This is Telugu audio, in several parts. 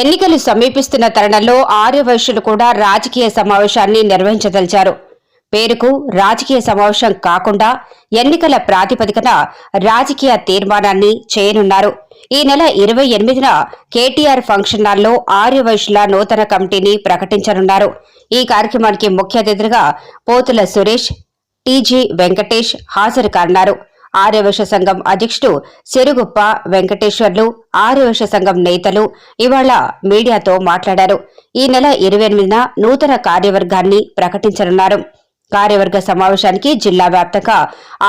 ఎన్నికలు సమీపిస్తున్న తరుణంలో ఆర్యవైశ్యులు కూడా రాజకీయ సమావేశాన్ని నిర్వహించదలిచారు. పేరుకు రాజకీయ సమావేశం కాకుండా ఎన్నికల ప్రాతిపదికన రాజకీయ తీర్మానాన్ని చేయనున్నారు. ఈ నెల ఇరవై ఎనిమిదిన కేటీఆర్ ఫంక్షన్ హాల్లో ఆర్యవైశ్యుల నూతన కమిటీని ప్రకటించనున్నారు. ఈ కార్యక్రమానికి ముఖ్య అతిథిగా పోతుల సురేష్ టీజీ వెంకటేష్ హాజరు కానున్నారు. ఆర్యవేష సంఘం అధ్యక్షుడు సిరుగుప్ప వెంకటేశ్వర్లు ఆర్యవేష సంఘం నేతలు ఇవాళ మీడియాతో మాట్లాడారు. ఈ నెల ఇరవై ఎనిమిదిన నూతన కార్యవర్గాన్ని ప్రకటించనున్నారు. కార్యవర్గ సమావేశానికి జిల్లా వ్యాప్తంగా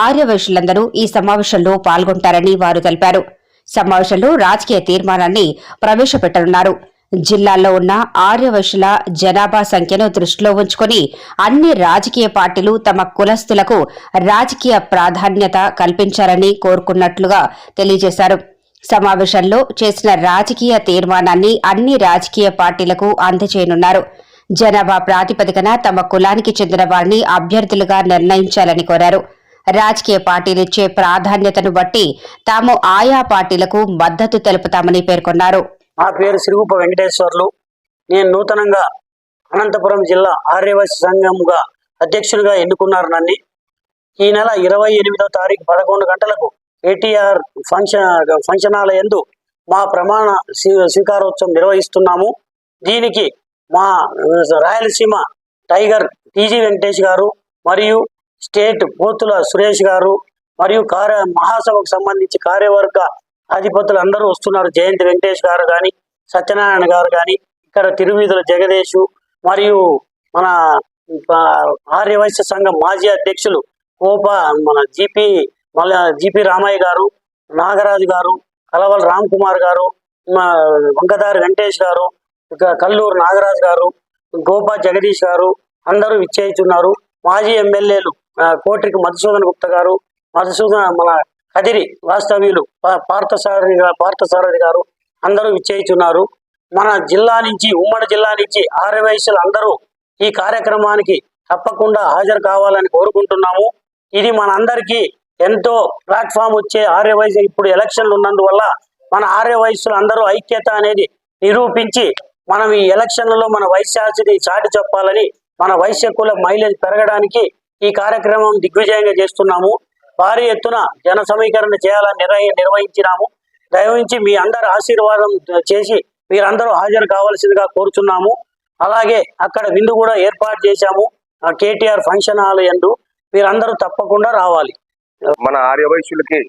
ఆర్యవేషులందరూ ఈ సమావేశంలో పాల్గొంటారని వారు తెలిపారు. సమావేశంలో రాజకీయ తీర్మానాన్ని ప్రవేశపెట్టనున్నారు. జిల్లాలో ఉన్న ఆర్యవశుల జనాభా సంఖ్యను దృష్టిలో ఉంచుకొని అన్ని రాజకీయ పార్టీలు తమ కులస్తులకు రాజకీయ ప్రాధాన్యత కల్పించాలని కోరుకున్నట్లుగా తెలియజేశారు. సమావేశంలో చేసిన రాజకీయ తీర్మానాన్ని అన్ని రాజకీయ పార్టీలకు అందజేయనున్నారు. జనాభా ప్రాతిపదికన తమ కులానికి చెందిన వారిని అభ్యర్థులుగా నిర్ణయించాలని కోరారు. రాజకీయ పార్టీలిచ్చే ప్రాధాన్యతను బట్టి తాము ఆయా పార్టీలకు మద్దతు తెలుపుతామని పేర్కొన్నారు. నా పేరు సిరుగుప్ప వెంకటేశ్వర్లు. నేను నూతనంగా అనంతపురం జిల్లా ఆర్యవైశ్య సంఘముగా అధ్యక్షునిగా ఎన్నుకున్నారు నన్ను. ఈ నెల ఇరవై ఎనిమిదో తారీఖు పదకొండు గంటలకు ఏటీఆర్ ఫంక్షన్ ఫంక్షన్ హాల్ మా ప్రమాణ స్వీకారోత్సవం నిర్వహిస్తున్నాము. దీనికి మా రాయలసీమ టైగర్ టీజీ వెంకటేష్ గారు మరియు స్టేట్ పోతుల సురేష్ గారు మరియు కార్య మహాసభకు సంబంధించి కార్యవర్గ అధిపతులు అందరూ వస్తున్నారు. జయంతి వెంకటేష్ గారు కానీ సత్యనారాయణ గారు కానీ ఇక్కడ తిరువీధుల జగదేశు మరియు మన ఆర్యవైశ్య సంఘం మాజీ అధ్యక్షులు కోప మన జిపి మళ్ళా జిపి రామయ్య గారు నాగరాజు గారు కలవల రామ్ కుమార్ గారు మా వంకదారి వెంకటేష్ గారు ఇక కల్లూరు నాగరాజు గారు గోపా జగదీష్ గారు అందరూ విచ్చేస్తున్నారు మాజీ ఎమ్మెల్యేలు కోటికి మధుసూదన్ గుప్తా గారు మధుసూదన్ మన కదిరి వాస్తవ్యులు పా- పార్థసారథి పార్థసారథి గారు అందరూ విచ్చేయుచున్నారు. మన జిల్లా నుంచి ఉమ్మడి జిల్లా నుంచి ఆర్యవైశ్యులు అందరూ ఈ కార్యక్రమానికి తప్పకుండా హాజరు కావాలని కోరుకుంటున్నాము. ఇది మనందరికీ ఎంతో ప్లాట్ఫామ్ వచ్చే ఆర్యవయసు ఇప్పుడు ఎలక్షన్లు ఉన్నందువల్ల మన ఆర్యవైశ్యులు అందరూ ఐక్యత అనేది నిరూపించి మనం ఈ ఎలక్షన్లలో మన వైశ్యాసిని చాటి చెప్పాలని మన వైశ్య కుల మైలేజ్ పెరగడానికి ఈ కార్యక్రమం దిగ్విజయంగా చేస్తున్నాము. భారీ ఎత్తున జన సమీకరణ చేయాలని నిర్వహించినాము. దయవించి మీ అందరి ఆశీర్వాదం చేసి మీరందరూ హాజరు కావాల్సిందిగా కోరుచున్నాము. అలాగే అక్కడ విందు కూడా ఏర్పాటు చేశాము. ఆ కేటీఆర్ ఫంక్షన్ హాల్ ఎందు మీరందరూ తప్పకుండా రావాలి. మన ఆర్యవైశ్యులకి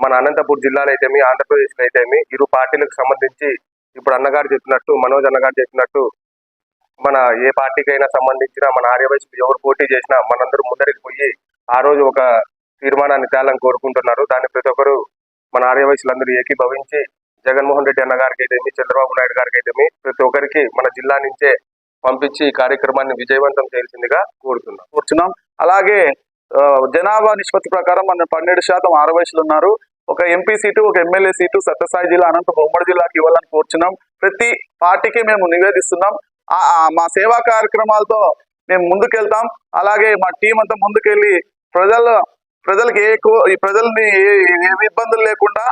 మన అనంతపూర్ జిల్లాలో అయితేమి ఆంధ్రప్రదేశ్లో అయితేమి ఇరు పార్టీలకు సంబంధించి ఇప్పుడు అన్నగారు చెప్పినట్టు మనోజ్ అన్నగారు చెప్పినట్టు మన ఏ పార్టీకైనా సంబంధించిన మన ఆర్యవైశ్యులు ఎవరు పోటీ చేసినా మనందరూ ముందరికి పోయి ఆ రోజు ఒక తీర్మానాన్ని తేలని కోరుకుంటున్నారు. దాన్ని ప్రతి ఒక్కరు మన ఆర్యవయసులందరూ ఏకీభవించి జగన్మోహన్ రెడ్డి అన్న గారికి అయితేమి చంద్రబాబు నాయుడు గారికి అయితేమి ప్రతి ఒక్కరికి మన జిల్లా నుంచే పంపించి ఈ కార్యక్రమాన్ని విజయవంతం చేయాల్సిందిగా కోరుతున్నాం. కూర్చున్నాం. అలాగే జనాభా నిష్పత్తి ప్రకారం మన పన్నెండు శాతం ఆరవయసులు ఉన్నారు. ఒక ఎంపీ సీటు ఒక ఎమ్మెల్యే సీటు సత్యసాయి జిల్లా అనంతపురం ఉమ్మడి జిల్లాకి ఇవ్వాలని కోరుచున్నాం. ప్రతి పార్టీకి మేము నివేదిస్తున్నాం. ఆ- మా సేవా కార్యక్రమాలతో మేము ముందుకెళ్తాం. అలాగే మా టీం అంతా ముందుకెళ్ళి ప్రజల ప్రజలకు ఏ ఈ ప్రజల్ని ఏ ఇబ్బందులు లేకుండా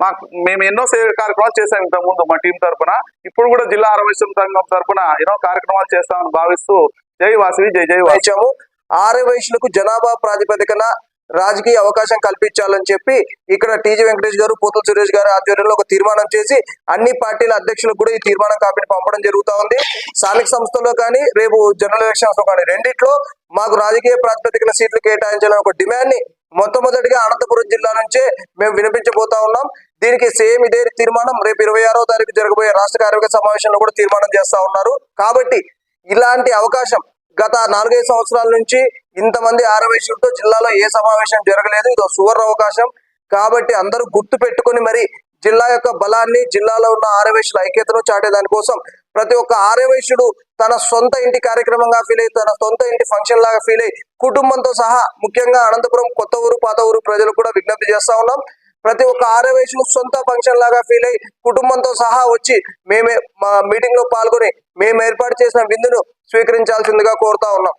మాకు మేము ఎన్నో సేవ కార్యక్రమాలు చేసాం ఇంతకు ముందు మా టీం తరఫున ఇప్పుడు కూడా జిల్లా ఆరోగ్య సంఘం తరపున ఎన్నో కార్యక్రమాలు చేస్తామని భావిస్తూ జై వాసవి జై జై వాసాము ఇచ్చాము ఆర్య వయసులకు జనాభా ప్రాతిపదికన రాజకీయ అవకాశం కల్పించాలని చెప్పి ఇక్కడ టీజీ వెంకటేష్ గారు పోతుల సురేష్ గారు ఆధ్వర్యంలో ఒక తీర్మానం చేసి అన్ని పార్టీల అధ్యక్షులకు కూడా ఈ తీర్మానం కాపీని పంపడం జరుగుతూ ఉంది. స్థానిక సంస్థల్లో కానీ రేపు జనరల్ ఎలక్షన్స్లో కానీ రెండిట్లో మాకు రాజకీయ ప్రాతిపదికన సీట్లు కేటాయించాలని ఒక డిమాండ్ని మొట్టమొదటిగా అనంతపురం జిల్లా నుంచే మేము వినిపించబోతా ఉన్నాం. దీనికి సేమ్ ఇదే తీర్మానం రేపు ఇరవై ఆరో తారీఖు జరగబోయే రాష్ట్ర కార్మిక సమావేశంలో కూడా తీర్మానం చేస్తా ఉన్నారు. కాబట్టి ఇలాంటి అవకాశం గత నాలుగైదు సంవత్సరాల నుంచి ఇంతమంది ఆరవైశ్యులతో జిల్లాలో ఏ సమావేశం జరగలేదు ఇది సువర్ణ అవకాశం. కాబట్టి అందరూ గుర్తు పెట్టుకొని మరి జిల్లా యొక్క బలాన్ని జిల్లాలో ఉన్న ఆరవేశుల ఐక్యతను చాటే దానికోసం ప్రతి ఒక్క ఆరవైశ్యుడు తన సొంత ఇంటి కార్యక్రమంగా ఫీల్ అయ్యి తన సొంత ఇంటి ఫంక్షన్ లాగా ఫీల్ అయ్యి కుటుంబంతో సహా ముఖ్యంగా అనంతపురం కొత్త ఊరు పాత ఊరు ప్రజలు కూడా విజ్ఞప్తి చేస్తా ఉన్నాం. ప్రతి ఒక్క ఆరవేశుడు సొంత ఫంక్షన్ లాగా ఫీల్ అయ్యి కుటుంబంతో సహా వచ్చి మేమే మా మీటింగ్లో పాల్గొని మేము ఏర్పాటు చేసిన విందును స్వీకరించాల్సిందిగా కోరుతా ఉన్నాం.